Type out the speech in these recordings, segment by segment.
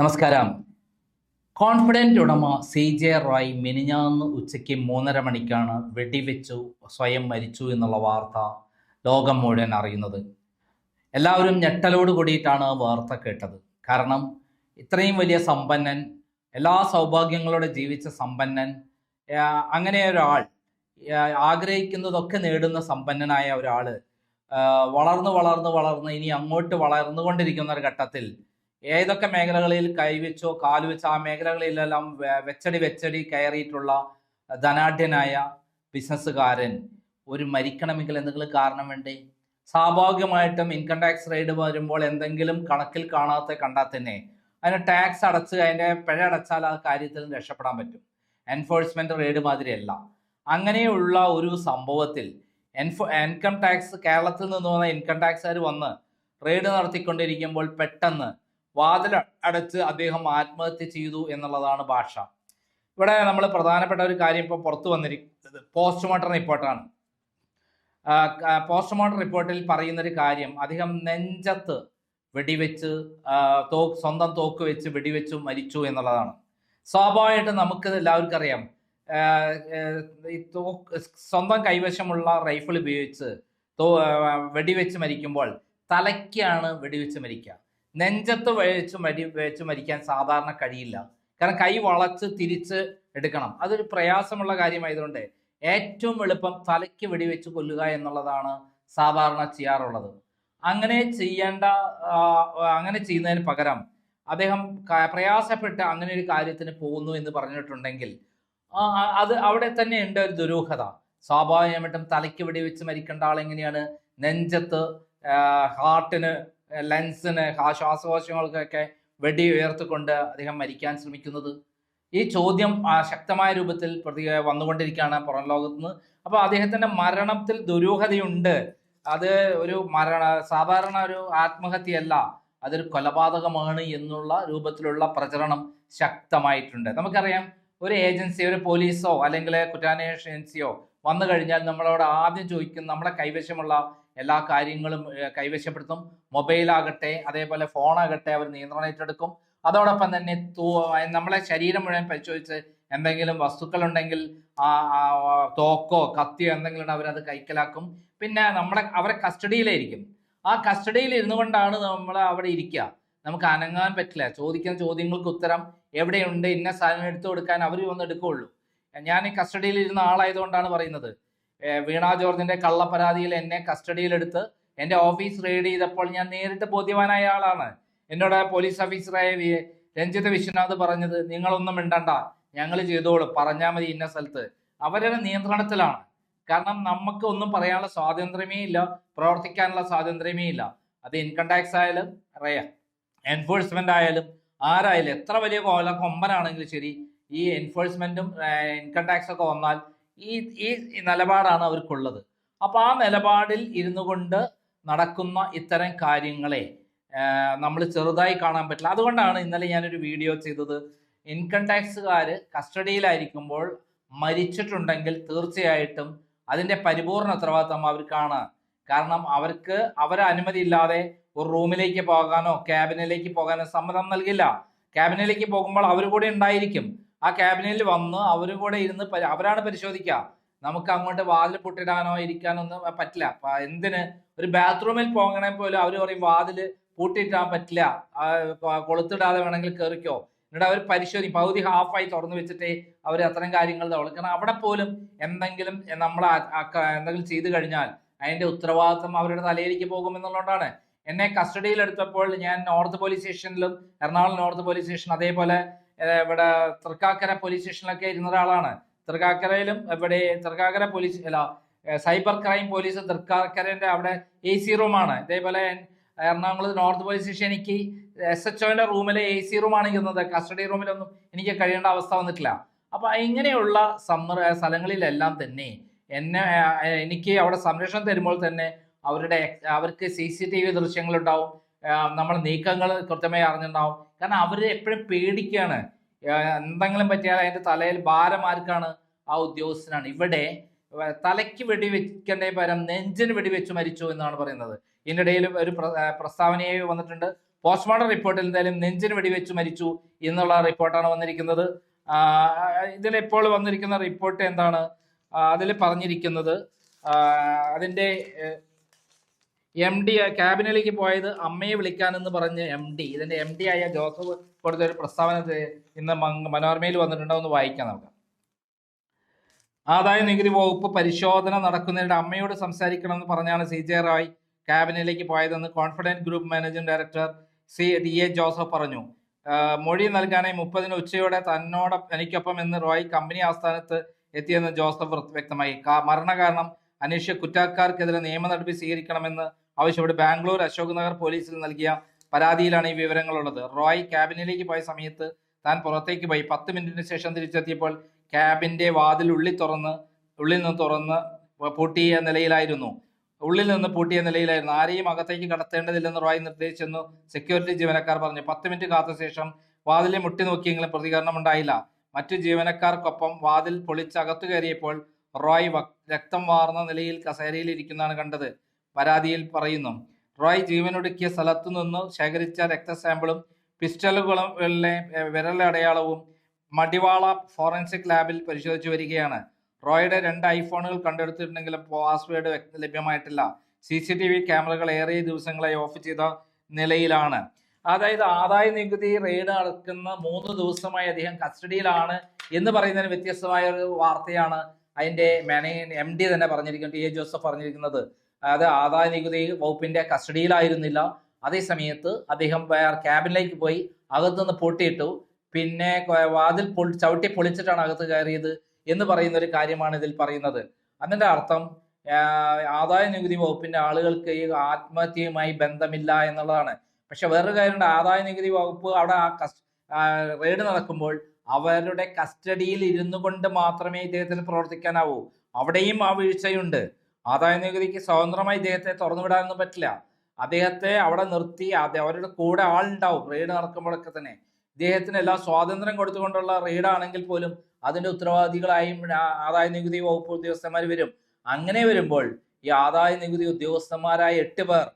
നമസ്കാരം. കോൺഫിഡന്റ് ഉടമ C J Roy മിനിഞ്ഞാന്ന് ഉച്ചയ്ക്ക് മൂന്നര മണിക്കാണ് വെടിവെച്ചു സ്വയം മരിച്ചു എന്നുള്ള വാർത്ത ലോകം മുഴുവൻ അറിയുന്നത്. എല്ലാവരും ഞെട്ടലോട് കൂടിയിട്ടാണ് വാർത്ത കേട്ടത്. കാരണം ഇത്രയും വലിയ സമ്പന്നൻ എല്ലാ സൗഭാഗ്യങ്ങളോടെ ജീവിച്ച സമ്പന്നൻ അങ്ങനെ ഒരാൾ ആഗ്രഹിക്കുന്നതൊക്കെ നേടുന്ന സമ്പന്നനായ ഒരാൾ വളർന്ന് വളർന്ന് വളർന്ന് ഇനി അങ്ങോട്ട് വളർന്നുകൊണ്ടിരിക്കുന്ന ഒരു ഘട്ടത്തിൽ ഏതൊക്കെ മേഖലകളിൽ കൈവച്ചോ കാലുവെച്ചോ ആ മേഖലകളിലെല്ലാം വെച്ചടി വെച്ചടി കയറിയിട്ടുള്ള ധനാഢ്യനായ ബിസിനസ്സുകാരൻ ഒരു മരിക്കണമെങ്കിൽ എന്തെങ്കിലും കാരണം വേണ്ടേ? സ്വാഭാവികമായിട്ടും ഇൻകം ടാക്സ് റെയ്ഡ് വരുമ്പോൾ എന്തെങ്കിലും കണക്കിൽ കാണാത്ത കണ്ടാൽ തന്നെ അതിന് ടാക്സ് അടച്ച് അതിന്റെ പിഴ അടച്ചാൽ ആ കാര്യത്തിൽ രക്ഷപ്പെടാൻ പറ്റും. എൻഫോഴ്സ്മെന്റ് റെയ്ഡ് മാതിരിയല്ല. അങ്ങനെയുള്ള ഒരു സംഭവത്തിൽ എൻഫോ ഇൻകം ടാക്സ് കേരളത്തിൽ നിന്ന് വന്ന ഇൻകം ടാക്സുകാർ വന്ന് റെയ്ഡ് നടത്തിക്കൊണ്ടിരിക്കുമ്പോൾ പെട്ടെന്ന് വാതിൽ അടച്ച് അദ്ദേഹം ആത്മഹത്യ ചെയ്തു എന്നുള്ളതാണ് ഭാഷ. ഇവിടെ നമ്മൾ പ്രധാനപ്പെട്ട ഒരു കാര്യം ഇപ്പോൾ പുറത്തു വന്നിരിക്കുന്നത് പോസ്റ്റ്മോർട്ടം റിപ്പോർട്ടാണ്. പോസ്റ്റ്മോർട്ടം റിപ്പോർട്ടിൽ പറയുന്ന ഒരു കാര്യം അദ്ദേഹം നെഞ്ചത്ത് വെടിവെച്ച് തോക്ക് സ്വന്തം തോക്ക് വെച്ച് വെടിവെച്ചു മരിച്ചു എന്നുള്ളതാണ്. സ്വാഭാവികമായിട്ടും നമുക്ക് എല്ലാവർക്കും അറിയാം ഈ തോക്ക് സ്വന്തം കൈവശമുള്ള റൈഫിൾ ഉപയോഗിച്ച് തോ വെടിവെച്ച് മരിക്കുമ്പോൾ തലയ്ക്കാണ് വെടിവെച്ച് മരിക്കുക. നെഞ്ചത്ത് വെച്ച് മരി വെച്ച് മരിക്കാൻ സാധാരണ കഴിയില്ല. കാരണം കൈ വളച്ച് തിരിച്ച് എടുക്കണം. അതൊരു പ്രയാസമുള്ള കാര്യമായതുകൊണ്ട് ഏറ്റവും എളുപ്പം തലയ്ക്ക് വെടിവെച്ച് കൊല്ലുക എന്നുള്ളതാണ് സാധാരണ ചെയ്യാറുള്ളത്. അങ്ങനെ ചെയ്യേണ്ട അങ്ങനെ ചെയ്യുന്നതിന് പകരം അദ്ദേഹം പ്രയാസപ്പെട്ട് അങ്ങനെ ഒരു കാര്യത്തിന് പോകുന്നു എന്ന് പറഞ്ഞിട്ടുണ്ടെങ്കിൽ അത് അവിടെ തന്നെ ഉണ്ട് ഒരു ദുരൂഹത. സ്വാഭാവികമായിട്ടും തലയ്ക്ക് വെടിവെച്ച് മരിക്കേണ്ട ആളെങ്ങനെയാണ് നെഞ്ചത്ത് ഹാർട്ടിന് ലെൻസിന് ആ ശ്വാസകോശങ്ങൾക്കൊക്കെ വെടി ഉയർത്തിക്കൊണ്ട് അദ്ദേഹം മരിക്കാൻ ശ്രമിക്കുന്നത്. ഈ ചോദ്യം ശക്തമായ രൂപത്തിൽ പ്രതി വന്നുകൊണ്ടിരിക്കുകയാണ് പുറം ലോകത്ത് നിന്ന് അപ്പൊ അദ്ദേഹത്തിന്റെ മരണത്തിൽ ദുരൂഹതയുണ്ട്. അത് ഒരു മരണ സാധാരണ ഒരു ആത്മഹത്യയല്ല. അതൊരു കൊലപാതകമാണ് എന്നുള്ള രൂപത്തിലുള്ള പ്രചരണം ശക്തമായിട്ടുണ്ട്. നമുക്കറിയാം ഒരു ഏജൻസി ഒരു പോലീസോ അല്ലെങ്കിൽ കുറ്റാന്വേഷണ ഏജൻസിയോ വന്നു കഴിഞ്ഞാൽ നമ്മളോട് ആദ്യം ചോദിക്കും നമ്മുടെ കൈവശമുള്ള എല്ലാ കാര്യങ്ങളും കൈവശപ്പെടുത്തും. മൊബൈൽ ആകട്ടെ അതേപോലെ ഫോൺ ആകട്ടെ അവർ നിയന്ത്രണം ഏറ്റെടുക്കും. അതോടൊപ്പം തന്നെ നമ്മളെ ശരീരം മുഴുവൻ പരിശോധിച്ച് എന്തെങ്കിലും വസ്തുക്കൾ ഉണ്ടെങ്കിൽ ആ തോക്കോ കത്തിയോ എന്തെങ്കിലും അവരത് കൈക്കലാക്കും. പിന്നെ നമ്മളെ അവരെ കസ്റ്റഡിയിലായിരിക്കും. ആ കസ്റ്റഡിയിൽ ഇരുന്നു കൊണ്ടാണ് നമ്മൾ അവിടെ ഇരിക്കുക. നമുക്ക് അനങ്ങാൻ പറ്റില്ല. ചോദിക്കുന്ന ചോദ്യങ്ങൾക്ക് ഉത്തരം എവിടെയുണ്ട്? ഇന്ന സാധനം എടുത്തു കൊടുക്കാൻ അവർ വന്ന് എടുക്കുകയുള്ളൂ. ഞാൻ ഈ കസ്റ്റഡിയിൽ ഇരുന്ന ആളായതുകൊണ്ടാണ് പറയുന്നത്. വീണ ജോർജിന്റെ കള്ളപ്പരാതിയിൽ എന്നെ കസ്റ്റഡിയിലെടുത്ത് എന്റെ ഓഫീസ് റെയ്ഡ് ചെയ്തപ്പോൾ ഞാൻ നേരിട്ട് ബോധ്യവാനായ ആളാണ്. എന്നോട് പോലീസ് ഓഫീസറായ രഞ്ജിത്ത് വിശ്വനാഥ് പറഞ്ഞത് നിങ്ങളൊന്നും മിണ്ടണ്ട. ഞങ്ങൾ ചെയ്തോളൂ. പറഞ്ഞാൽ മതി ഇന്ന സ്ഥലത്ത്. അവരുടെ നിയന്ത്രണത്തിലാണ്. കാരണം നമുക്ക് ഒന്നും പറയാനുള്ള സ്വാതന്ത്ര്യമേ ഇല്ല പ്രവർത്തിക്കാനുള്ള സ്വാതന്ത്ര്യമേ ഇല്ല. അത് ഇൻകം ടാക്സ് ആയാലും അറിയാം എൻഫോഴ്സ്മെന്റ് ആയാലും ആരായാലും എത്ര വലിയ കോല കൊമ്പനാണെങ്കിലും ശരി ഈ എൻഫോഴ്സ്മെന്റും ഇൻകം ടാക്സ് ഒക്കെ വന്നാൽ ഈ ഈ നിലപാടാണ് അവർക്കുള്ളത്. അപ്പൊ ആ നിലപാടിൽ ഇരുന്നു കൊണ്ട് നടക്കുന്ന ഇത്തരം കാര്യങ്ങളെ നമ്മൾ ചെറുതായി കാണാൻ പറ്റില്ല. അതുകൊണ്ടാണ് ഇന്നലെ ഞാനൊരു വീഡിയോ ചെയ്തത്. ഇൻകം ടാക്സുകാർ കസ്റ്റഡിയിലായിരിക്കുമ്പോൾ മരിച്ചിട്ടുണ്ടെങ്കിൽ തീർച്ചയായിട്ടും അതിന്റെ പരിപൂർണ ഉത്തരവാദിത്തം അവർക്കാണ്. കാരണം അവർക്ക് അവരെ അനുമതി ഇല്ലാതെ ഒരു റൂമിലേക്ക് പോകാനോ ക്യാബിനിലേക്ക് പോകാനോ സമ്മതം നൽകില്ല. ക്യാബിനിലേക്ക് പോകുമ്പോൾ അവർ കൂടെ ഉണ്ടായിരിക്കും. ആ ക്യാബിനിൽ വന്ന് അവരും കൂടെ ഇരുന്ന് അവരാണ് പരിശോധിക്കുക നമുക്ക് അങ്ങോട്ട് വാതിൽ പൂട്ടിടാനോ ഇരിക്കാനോ ഒന്നും പറ്റില്ല. എന്തിന്? ഒരു ബാത്റൂമിൽ പോകണേ പോലും അവർ പറയും വാതിൽ പൂട്ടിയിട്ടാൻ പറ്റില്ല. കൊളുത്തിടാതെ വേണമെങ്കിൽ കയറിക്കോ എന്നിട്ട് അവർ പരിശോധിക്കും പകുതി ഹാഫായി തുറന്നു വെച്ചിട്ടേ അവർ അത്തരം കാര്യങ്ങൾ കാരണം അവിടെ പോലും എന്തെങ്കിലും നമ്മൾ എന്തെങ്കിലും ചെയ്തു കഴിഞ്ഞാൽ അതിന്റെ ഉത്തരവാദിത്വം അവരുടെ തലയിലേക്ക് പോകും എന്നുള്ളതുകൊണ്ടാണ് എന്നെ കസ്റ്റഡിയിൽ എടുത്തപ്പോൾ ഞാൻ നോർത്ത് പോലീസ് സ്റ്റേഷനിലും എറണാകുളം നോർത്ത് പോലീസ് സ്റ്റേഷൻ അതേപോലെ ഇവിടെ തൃക്കാക്കര പോലീസ് സ്റ്റേഷനിലൊക്കെ ഇരുന്ന ഒരാളാണ്. തൃക്കാക്കരയിലും ഇവിടെ തൃക്കാക്കര പോലീസ് അല്ല സൈബർ ക്രൈം പോലീസ് തൃക്കാക്കരന്റെ അവിടെ എ സി റൂമാണ് ഇതേപോലെ എറണാകുളത്ത് നോർത്ത് പോലീസ് സ്റ്റേഷൻ എനിക്ക് എസ് എച്ച് ഒന്റെ റൂമിലെ എ സി റൂമാണ് ഇരുന്നത്. കസ്റ്റഡി റൂമിലൊന്നും എനിക്ക് കഴിയേണ്ട അവസ്ഥ വന്നിട്ടില്ല. അപ്പൊ ഇങ്ങനെയുള്ള സമ്മർ സ്ഥലങ്ങളിലെല്ലാം തന്നെ എന്നെ എനിക്ക് അവിടെ സംരക്ഷണം തരുമ്പോൾ തന്നെ അവരുടെ അവർക്ക് സി സി ടി വി ദൃശ്യങ്ങളുണ്ടാവും. നമ്മൾ നീക്കങ്ങൾ കൃത്യമായി അറിഞ്ഞിട്ടുണ്ടാവും. കാരണം അവർ എപ്പോഴും പേടിക്കുകയാണ് എന്തെങ്കിലും പറ്റിയാൽ അതിന്റെ തലയിൽ ഭാരം ആർക്കാണ് ആ ഉദ്യോഗസ്ഥനാണ്. ഇവിടെ തലയ്ക്ക് വെടിവെക്കേണ്ട പരം നെഞ്ചിന് വെടിവെച്ച് മരിച്ചു എന്നാണ് പറയുന്നത്. ഇതിനിടയിൽ ഒരു പ്രസ്താവനയെ വന്നിട്ടുണ്ട്. പോസ്റ്റ്മോർട്ടം റിപ്പോർട്ടിൽ എന്തായാലും നെഞ്ചിന് വെടിവെച്ച് മരിച്ചു എന്നുള്ള റിപ്പോർട്ടാണ് വന്നിരിക്കുന്നത്. ഇതിൽ ഇപ്പോൾ വന്നിരിക്കുന്ന റിപ്പോർട്ട് എന്താണ്? അതിൽ പറഞ്ഞിരിക്കുന്നത്. ആ, അതിന്റെ എം ഡി ക്യാബിനിലേക്ക് പോയത് അമ്മയെ വിളിക്കാനെന്ന് പറഞ്ഞ് എം ഡി ഇതിന്റെ എം ഡി ആയ ജോസഫ് കൊടുത്ത ഒരു പ്രസ്താവന ഇന്ന് മനോരമയിൽ വന്നിട്ടുണ്ടോ എന്ന് വായിക്കാം നമുക്ക്. ആദായ നികുതി വകുപ്പ് പരിശോധന നടക്കുന്നതിനിടെ അമ്മയോട് സംസാരിക്കണമെന്ന് പറഞ്ഞാണ് സി ജെ റായ് ക്യാബിനിലേക്ക് പോയതെന്ന് confident group managing director C D A Joseph പറഞ്ഞു. മൊഴി നൽകാനായി മുപ്പതിന് ഉച്ചയോടെ തന്നോട് എനിക്കൊപ്പം എന്ന് റോയ് കമ്പനി ആസ്ഥാനത്ത് എത്തിയെന്ന് ജോസഫ് വ്യക്തമാക്കി കാരണം മരണകാരണം അന്വേഷിച്ച കുറ്റക്കാർക്കെതിരെ നിയമ നടപടി സ്വീകരിക്കണമെന്ന് ആവശ്യപ്പെട്ട് ബാംഗ്ലൂർ അശോക് നഗർ പോലീസിൽ നൽകിയ പരാതിയിലാണ് ഈ വിവരങ്ങളുള്ളത്. റോയ് ക്യാബിനിലേക്ക് പോയ സമയത്ത് താൻ പുറത്തേക്ക് പോയി. പത്ത് മിനിറ്റിന് ശേഷം തിരിച്ചെത്തിയപ്പോൾ ക്യാബിന്റെ വാതിൽ ഉള്ളിൽ തുറന്ന് ഉള്ളിൽ നിന്ന് തുറന്ന് പൂട്ടിയ നിലയിലായിരുന്നു. ഉള്ളിൽ നിന്ന് പൂട്ടിയ നിലയിലായിരുന്നു. ആരെയും അകത്തേക്ക് കടത്തേണ്ടതില്ലെന്ന് റോയ് നിർദ്ദേശിച്ചെന്ന് സെക്യൂരിറ്റി ജീവനക്കാർ പറഞ്ഞു. പത്ത് മിനിറ്റ് കാത്ത ശേഷം വാതിലെ മുട്ടി നോക്കിയെങ്കിലും പ്രതികരണം ഉണ്ടായില്ല. മറ്റു ജീവനക്കാർക്കൊപ്പം വാതിൽ പൊളിച്ച് അകത്തു കയറിയപ്പോൾ റോയ് രക്തം വാർന്ന നിലയിൽ കസേരയിൽ ഇരിക്കുന്നതാണ് കണ്ടത്. പരാതിയിൽ പറയുന്നു. റോയ് ജീവനൊടുക്കിയ സ്ഥലത്തു നിന്ന് ശേഖരിച്ച രക്തസാമ്പിളും പിസ്റ്റളുകളിലെ വിരലടയാളവും മടിവാള ഫോറൻസിക് ലാബിൽ പരിശോധിച്ചു വരികയാണ്. റോയുടെ രണ്ട് ഐഫോണുകൾ കണ്ടെടുത്തിട്ടുണ്ടെങ്കിലും പാസ്വേഡ് ലഭ്യമായിട്ടില്ല. സി സി ടി വി ക്യാമറകൾ ഏറെ ദിവസങ്ങളായി ഓഫ് ചെയ്ത നിലയിലാണ്. അതായത് ആദായ നികുതി റെയ്ഡ് നടക്കുന്ന മൂന്ന് ദിവസമായി അദ്ദേഹം കസ്റ്റഡിയിലാണ് എന്ന് പറയുന്നതിന് വ്യത്യസ്തമായ ഒരു വാർത്തയാണ് അതിന്റെ മാനേ എം ഡി തന്നെ പറഞ്ഞിരിക്കുന്നത് ടി എ ജോസഫ് പറഞ്ഞിരിക്കുന്നത്. അതായത് ആദായ നികുതി വകുപ്പിന്റെ കസ്റ്റഡിയിലായിരുന്നില്ല. അതേ സമയത്ത് അദ്ദേഹം ക്യാബിനിലേക്ക് പോയി അകത്തുനിന്ന് പൊട്ടിയിട്ടു. പിന്നെ വാതിൽ പൊളി ചവിട്ടി പൊളിച്ചിട്ടാണ് അകത്ത് കയറിയത് എന്ന് പറയുന്ന ഒരു കാര്യമാണ് ഇതിൽ പറയുന്നത്. അതിന്റെ അർത്ഥം ആദായ നികുതി വകുപ്പിന്റെ ആളുകൾക്ക് ഈ ആത്മഹത്യയുമായി ബന്ധമില്ല എന്നുള്ളതാണ്. പക്ഷെ വേറൊരു കാര്യമുണ്ട്. ആദായ നികുതി വകുപ്പ് അവിടെ ആ കസ് റെയ്ഡ് നടക്കുമ്പോൾ അവരുടെ കസ്റ്റഡിയിൽ ഇരുന്നു കൊണ്ട് മാത്രമേ ഇദ്ദേഹത്തിന് പ്രവർത്തിക്കാനാവൂ. അവിടെയും ആ വീഴ്ചയുണ്ട്. ആദായ നികുതിക്ക് സ്വതന്ത്രമായി ഇദ്ദേഹത്തെ തുറന്നുവിടാനൊന്നും പറ്റില്ല. അദ്ദേഹത്തെ അവിടെ നിർത്തി അവരുടെ കൂടെ ആളുണ്ടാവും റെയ്ഡ് നടക്കുമ്പോഴൊക്കെ തന്നെ. ഇദ്ദേഹത്തിന് എല്ലാ സ്വാതന്ത്ര്യം കൊടുത്തുകൊണ്ടുള്ള റെയ്ഡ് ആണെങ്കിൽ പോലും അതിന്റെ ഉത്തരവാദികളായും ആദായ നികുതി വകുപ്പ് ഉദ്യോഗസ്ഥന്മാർ വരും. അങ്ങനെ വരുമ്പോൾ ഈ ആദായ നികുതി ഉദ്യോഗസ്ഥന്മാരായ എട്ട് പേർ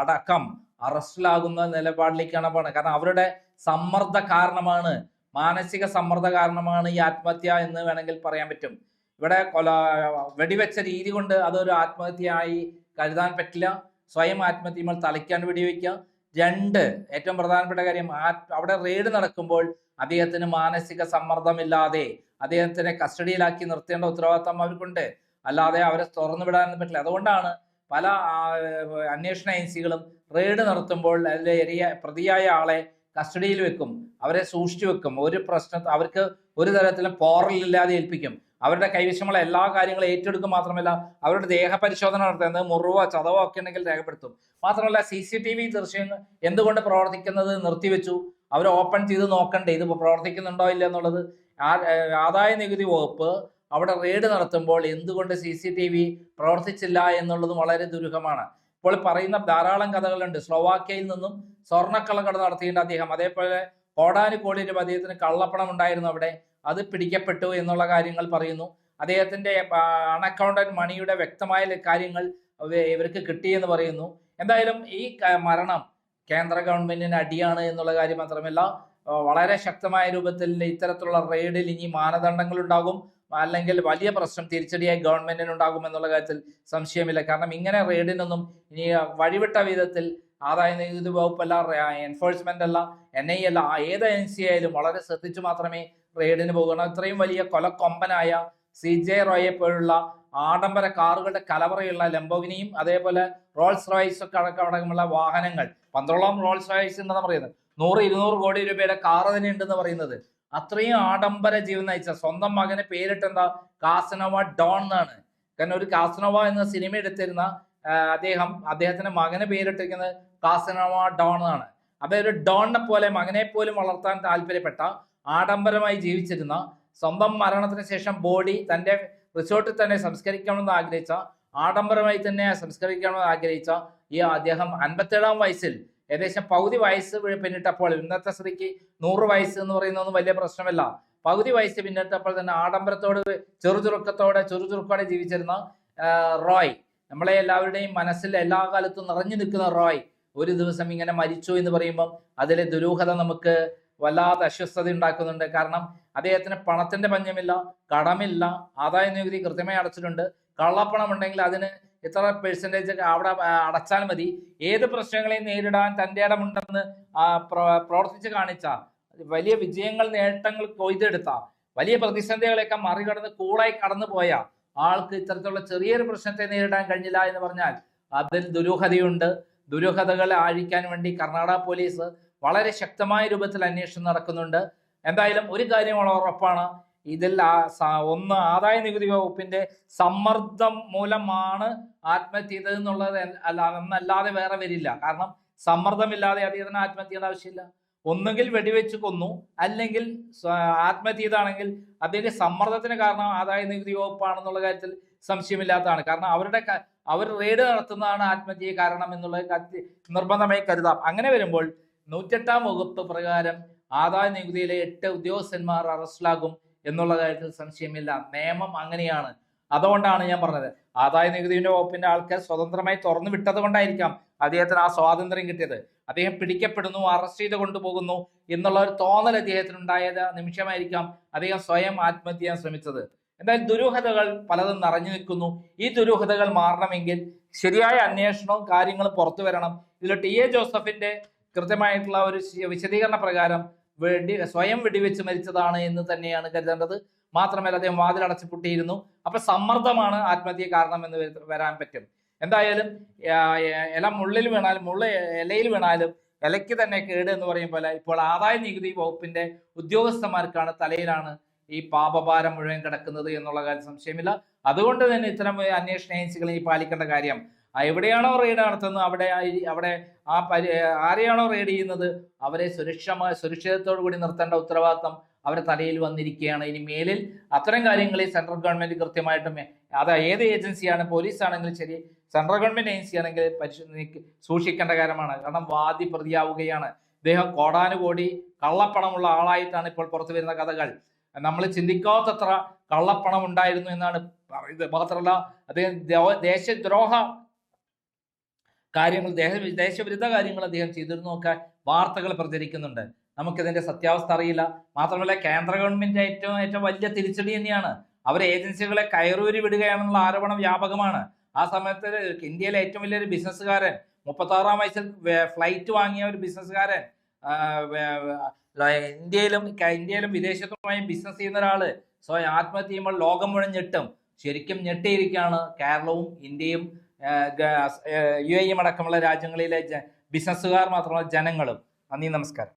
അടക്കം അറസ്റ്റിലാകുന്ന നിലപാടിലേക്കാണ് പോണത്. കാരണം അവരുടെ സമ്മർദ്ദ കാരണമാണ് മാനസിക സമ്മർദ്ദ കാരണമാണ് ഈ ആത്മഹത്യ എന്ന് വേണമെങ്കിൽ പറയാൻ പറ്റും. ഇവിടെ കൊല വെടിവെച്ച രീതി കൊണ്ട് അതൊരു ആത്മഹത്യയായി കരുതാൻ പറ്റില്ല. സ്വയം ആത്മഹത്യ നമ്മൾ തളിക്കാൻ വെടിവെക്കുക. രണ്ട് ഏറ്റവും പ്രധാനപ്പെട്ട കാര്യം അവിടെ റെയ്ഡ് നടക്കുമ്പോൾ അദ്ദേഹത്തിന് മാനസിക സമ്മർദ്ദമില്ലാതെ അദ്ദേഹത്തിനെ കസ്റ്റഡിയിലാക്കി നിർത്തേണ്ട ഉത്തരവാദിത്തം അവർക്കുണ്ട്. അല്ലാതെ അവരെ തുറന്നു വിടാനൊന്നും പറ്റില്ല. അതുകൊണ്ടാണ് പല അന്വേഷണ ഏജൻസികളും റെയ്ഡ് നടത്തുമ്പോൾ അതിലെ എരിയ പ്രതിയായ ആളെ കസ്റ്റഡിയിൽ വെക്കും. അവരെ സൂക്ഷിച്ചു വെക്കും. ഒരു പ്രശ്ന അവർക്ക് ഒരു തരത്തിലും പോറലില്ലാതെ ഏൽപ്പിക്കും. അവരുടെ കൈവശമുള്ള എല്ലാ കാര്യങ്ങളും ഏറ്റെടുക്കും മാത്രമല്ല അവരുടെ ദേഹപരിശോധന നടത്തുന്നത് മുറിവോ ചതവോ ഒക്കെ ഉണ്ടെങ്കിൽ രേഖപ്പെടുത്തും. മാത്രമല്ല സി സി ടി വി തീർച്ചയായും എന്തുകൊണ്ട് പ്രവർത്തിക്കുന്നത് നിർത്തിവെച്ചു? അവർ ഓപ്പൺ ചെയ്ത് നോക്കണ്ടേ? ഇത് പ്രവർത്തിക്കുന്നുണ്ടോ ഇല്ല എന്നുള്ളത്. ആദായ നികുതി വകുപ്പ് അവിടെ റെയ്ഡ് നടത്തുമ്പോൾ എന്തുകൊണ്ട് സി സി ടി വി പ്രവർത്തിച്ചില്ല എന്നുള്ളത് വളരെ ദുരൂഹമാണ്. ഇപ്പോൾ പറയുന്ന ധാരാളം കഥകളുണ്ട്. സ്ലോവാക്യയിൽ നിന്നും സ്വർണക്കള്ളക്കട നടത്തിയിട്ടുണ്ട് അദ്ദേഹം. അതേപോലെ കോടാനുകോടി രൂപ അദ്ദേഹത്തിന് കള്ളപ്പണം ഉണ്ടായിരുന്നു അവിടെ. അത് പിടിക്കപ്പെട്ടു എന്നുള്ള കാര്യങ്ങൾ പറയുന്നു. അദ്ദേഹത്തിന്റെ അൺഅക്കൗണ്ടഡ് മണിയുടെ വ്യക്തമായ കാര്യങ്ങൾ ഇവർക്ക് കിട്ടിയെന്ന് പറയുന്നു. എന്തായാലും ഈ മരണം കേന്ദ്ര ഗവൺമെന്റിന് അടിയാണ് എന്നുള്ള കാര്യം മാത്രമല്ല വളരെ ശക്തമായ രൂപത്തിൽ ഇത്തരത്തിലുള്ള റെയ്ഡിൽ ഇനി മാനദണ്ഡങ്ങൾ ഉണ്ടാകും അല്ലെങ്കിൽ വലിയ പ്രശ്നം തിരിച്ചടിയായി ഗവൺമെന്റിന് ഉണ്ടാകും എന്നുള്ള കാര്യത്തിൽ സംശയമില്ല. കാരണം ഇങ്ങനെ റെയ്ഡിനൊന്നും ഇനി വഴിവിട്ട വിധത്തിൽ ആദായ നികുതി വകുപ്പല്ല എൻഫോഴ്സ്മെന്റ് അല്ല എൻ ഐ അല്ല ഏത് ഏജൻസി ആയാലും വളരെ ശ്രദ്ധിച്ചു മാത്രമേ റെയ്ഡിന് പോകണം ഇത്രയും വലിയ കൊലക്കൊമ്പനായ സി ജെ റോയെ പോലുള്ള ആഡംബര കാറുകളുടെ കലവറയുള്ള ലംബോഗിനിയും അതേപോലെ റോൾസ് റോയ്സ് ഒക്കെ അടക്കമടക്കമുള്ള വാഹനങ്ങൾ. പന്ത്രണ്ടോളം റോൾസ് റോയ്സ് ഉണ്ടെന്ന് പറയുന്നത്. നൂറ് ഇരുന്നൂറ് കോടി രൂപയുടെ കാർ തന്നെ ഉണ്ടെന്ന് പറയുന്നത്. അത്രയും ആഡംബര ജീവൻ നയിച്ച സ്വന്തം മകനെ പേരിട്ടെന്താ? കാസനോവ ഡോൺ എന്നാണ്. കാരണം ഒരു കാസനോവ എന്ന സിനിമ എടുത്തിരുന്ന അദ്ദേഹം അദ്ദേഹത്തിന്റെ മകനെ പേരിട്ടിരിക്കുന്നത് കാസനോമ ഡോൺ എന്നാണ്. ഒരു ഡോണിനെ പോലെ മകനെ പോലും വളർത്താൻ താല്പര്യപ്പെട്ട ആഡംബരമായി ജീവിച്ചിരുന്ന സ്വന്തം മരണത്തിന് ശേഷം ബോഡി തന്റെ റിസോർട്ടിൽ തന്നെ സംസ്കരിക്കണമെന്ന് ആഗ്രഹിച്ച ആഡംബരമായി തന്നെ സംസ്കരിക്കണമെന്ന് ആഗ്രഹിച്ച ഈ അദ്ദേഹം അൻപത്തേഴാം വയസ്സിൽ ഏകദേശം പകുതി വയസ്സ് പിന്നിട്ടപ്പോൾ ഇന്നത്തെ സ്ത്രീക്ക് നൂറ് വയസ്സ് എന്ന് പറയുന്നതൊന്നും വലിയ പ്രശ്നമല്ല. പകുതി വയസ്സ് പിന്നിട്ടപ്പോൾ തന്നെ ആഡംബരത്തോട് ചെറുചുറുക്കത്തോടെ ചെറുചുറുക്കോടെ ജീവിച്ചിരുന്ന റോയ്. നമ്മളെ എല്ലാവരുടെയും മനസ്സിൽ എല്ലാ കാലത്തും നിറഞ്ഞു നിൽക്കുന്ന റോയ് ഒരു ദിവസം ഇങ്ങനെ മരിച്ചു എന്ന് പറയുമ്പോൾ അതിലെ ദുരൂഹത നമുക്ക് വല്ലാത്ത അസ്വസ്ഥത ഉണ്ടാക്കുന്നുണ്ട്. കാരണം അദ്ദേഹത്തിന് പണത്തിന്റെ പഞ്ഞമില്ല കടമില്ല ആദായ നികുതി കൃത്യമായി അടച്ചിട്ടുണ്ട്. കള്ളപ്പണം ഉണ്ടെങ്കിൽ അതിന് ഇത്ര പെർസെന്റേജ് അവിടെ അടച്ചാൽ മതി. ഏത് പ്രശ്നങ്ങളെയും നേരിടാൻ തന്റെ ഇടമുണ്ടെന്ന് പ്രവർത്തിച്ച് കാണിച്ച വലിയ വിജയങ്ങൾ നേട്ടങ്ങൾ കൊയ്തെടുത്ത വലിയ പ്രതിസന്ധികളെയൊക്കെ മറികടന്ന് കൂളായി കടന്നു പോയ ആൾക്ക് ഇത്തരത്തിലുള്ള ചെറിയൊരു പ്രശ്നത്തെ നേരിടാൻ കഴിഞ്ഞില്ല എന്ന് പറഞ്ഞാൽ അതിൽ ദുരൂഹതയുണ്ട്. ദുരൂഹതകളെ ആഴിക്കാൻ വേണ്ടി കർണാടക പോലീസ് വളരെ ശക്തമായ രൂപത്തിൽ അന്വേഷണം നടക്കുന്നുണ്ട്. എന്തായാലും ഒരു കാര്യം ഉറപ്പാണ്. ഇതിൽ ഒന്ന് ആദായ നികുതി വകുപ്പിന്റെ സമ്മർദ്ദം മൂലമാണ് ആത്മഹത്യ ചെയ്തത് എന്നുള്ളത് എൻ- അല്ല എന്നല്ലാതെ വേറെ വരില്ല. കാരണം സമ്മർദ്ദമില്ലാതെ അദ്ദേഹത്തിന് ആത്മഹത്യ ചെയ്യേണ്ട ആവശ്യമില്ല. ഒന്നുകിൽ വെടിവെച്ച് കൊന്നു അല്ലെങ്കിൽ ആത്മഹത്യ ചെയ്താണെങ്കിൽ അതിന്റെ സമ്മർദ്ദത്തിന് കാരണം ആദായ നികുതി വകുപ്പാണെന്നുള്ള കാര്യത്തിൽ സംശയമില്ലാത്തതാണ്. കാരണം അവരുടെ അവർ റെയ്ഡ് നടത്തുന്നതാണ് ആത്മഹത്യയെ കാരണം എന്നുള്ള നിർബന്ധമായി കരുതാം. അങ്ങനെ വരുമ്പോൾ നൂറ്റെട്ടാം വകുപ്പ് പ്രകാരം ആദായ നികുതിയിലെ എട്ട് ഉദ്യോഗസ്ഥന്മാർ അറസ്റ്റിലാകും എന്നുള്ള കാര്യത്തിൽ സംശയമില്ല. നിയമം അങ്ങനെയാണ്. അതുകൊണ്ടാണ് ഞാൻ പറഞ്ഞത്. ആദായ നികുതിയുടെ വകുപ്പിന്റെ ആൾക്കാർ സ്വതന്ത്രമായി തുറന്നു വിട്ടത് കൊണ്ടായിരിക്കാം. അദ്ദേഹത്തിന് ആ സ്വാതന്ത്ര്യം കിട്ടിയത്. അദ്ദേഹം പിടിക്കപ്പെടുന്നു അറസ്റ്റ് ചെയ്ത് കൊണ്ടുപോകുന്നു എന്നുള്ള ഒരു തോന്നൽ അദ്ദേഹത്തിന് ഉണ്ടായത് നിമിഷമായിരിക്കാം അദ്ദേഹം സ്വയം ആത്മഹത്യ ചെയ്യാൻ ശ്രമിച്ചത്. എന്നാൽ ദുരൂഹതകൾ പലതും നിറഞ്ഞു നിൽക്കുന്നു. ഈ ദുരൂഹതകൾ മാറണമെങ്കിൽ ശരിയായ അന്വേഷണവും കാര്യങ്ങളും പുറത്തു വരണം. ഇതിൽ ടി. എ. ജോസഫിന്റെ കൃത്യമായിട്ടുള്ള ഒരു വിശദീകരണ പ്രകാരം വെടി സ്വയം വെടിവെച്ച് മരിച്ചതാണ് എന്ന് തന്നെയാണ് കരുതേണ്ടത്. മാത്രമല്ല അദ്ദേഹം വാതിലടച്ച് പൊട്ടിയിരുന്നു. അപ്പൊ സമ്മർദ്ദമാണ് ആത്മഹത്യ കാരണം എന്ന് വരാൻ പറ്റും. എന്തായാലും ഇല മുള്ളിൽ വീണാലും മുള്ള ഇലയിൽ വീണാലും ഇലയ്ക്ക് തന്നെ കേട് എന്ന് പറയും പോലെ ഇപ്പോൾ ആദായ നികുതി വകുപ്പിന്റെ ഉദ്യോഗസ്ഥന്മാർക്കാണ് തലയിലാണ് ഈ പാപഭാരം മുഴുവൻ കിടക്കുന്നത് എന്നുള്ള കാര്യം സംശയമില്ല. അതുകൊണ്ട് തന്നെ ഇത്തരം അന്വേഷണ ഏജൻസികൾ ഈ പാലിക്കേണ്ട കാര്യം എവിടെയാണോ റെയ്ഡ് നടത്തുന്നത് അവിടെ അവിടെ ആ പരി ആരെയാണോ റെയ്ഡ് ചെയ്യുന്നത് അവരെ സുരക്ഷമായ സുരക്ഷിതത്തോടു കൂടി നിർത്തേണ്ട ഉത്തരവാദിത്തം അവരെ തലയിൽ വന്നിരിക്കുകയാണ്. ഇനി മേലിൽ അത്തരം കാര്യങ്ങളിൽ സെൻട്രൽ ഗവൺമെന്റ് കൃത്യമായിട്ടും അത് ഏത് ഏജൻസിയാണ് പോലീസ് ആണെങ്കിലും ശരി സെൻട്രൽ ഗവൺമെന്റ് ഏജൻസി ആണെങ്കിൽ പരിശോധനയ്ക്ക് സൂക്ഷിക്കേണ്ട കാര്യമാണ്. കാരണം വാദി പ്രതിയാവുകയാണ്. ഇദ്ദേഹം കോടാനുകോടി കള്ളപ്പണമുള്ള ആളായിട്ടാണ് ഇപ്പോൾ പുറത്തു വരുന്ന കഥകൾ. നമ്മൾ ചിന്തിക്കാത്തത്ര കള്ളപ്പണം ഉണ്ടായിരുന്നു എന്നാണ് പറയുന്നത്. മാത്രമല്ല അദ്ദേഹം ദേശദ്രോഹ കാര്യങ്ങൾ ദേശ ദേശവിരുദ്ധ കാര്യങ്ങൾ അദ്ദേഹം ചെയ്തിരുന്നു ഒക്കെ വാർത്തകൾ പ്രചരിക്കുന്നുണ്ട്. നമുക്കിതിന്റെ സത്യാവസ്ഥ അറിയില്ല. മാത്രമല്ല കേന്ദ്ര ഗവൺമെന്റ് ഏറ്റവും ഏറ്റവും വലിയ തിരിച്ചടി തന്നെയാണ്. അവർ ഏജൻസികളെ കയറൂരി വിടുകയാണെന്നുള്ള ആരോപണം വ്യാപകമാണ്. ആ സമയത്ത് ഇന്ത്യയിലെ ഏറ്റവും വലിയൊരു ബിസിനസ്സുകാരൻ മുപ്പത്താറാം വയസ്സിൽ ഫ്ലൈറ്റ് വാങ്ങിയ ഒരു ബിസിനസ്സുകാരൻ ഇന്ത്യയിലും ഇന്ത്യയിലും വിദേശത്തുമായി ബിസിനസ് ചെയ്യുന്ന ഒരാൾ സ്വയം ആത്മഹത്യ ചെയ്യുമ്പോൾ ലോകം മുഴുവൻ ഞെട്ടും. ശരിക്കും ഞെട്ടിയിരിക്കുകയാണ് കേരളവും ഇന്ത്യയും. യു എയും അടക്കമുള്ള രാജ്യങ്ങളിലെ ബിസിനസ്സുകാർ മാത്രമല്ല ജനങ്ങളും. നന്ദി നമസ്കാരം.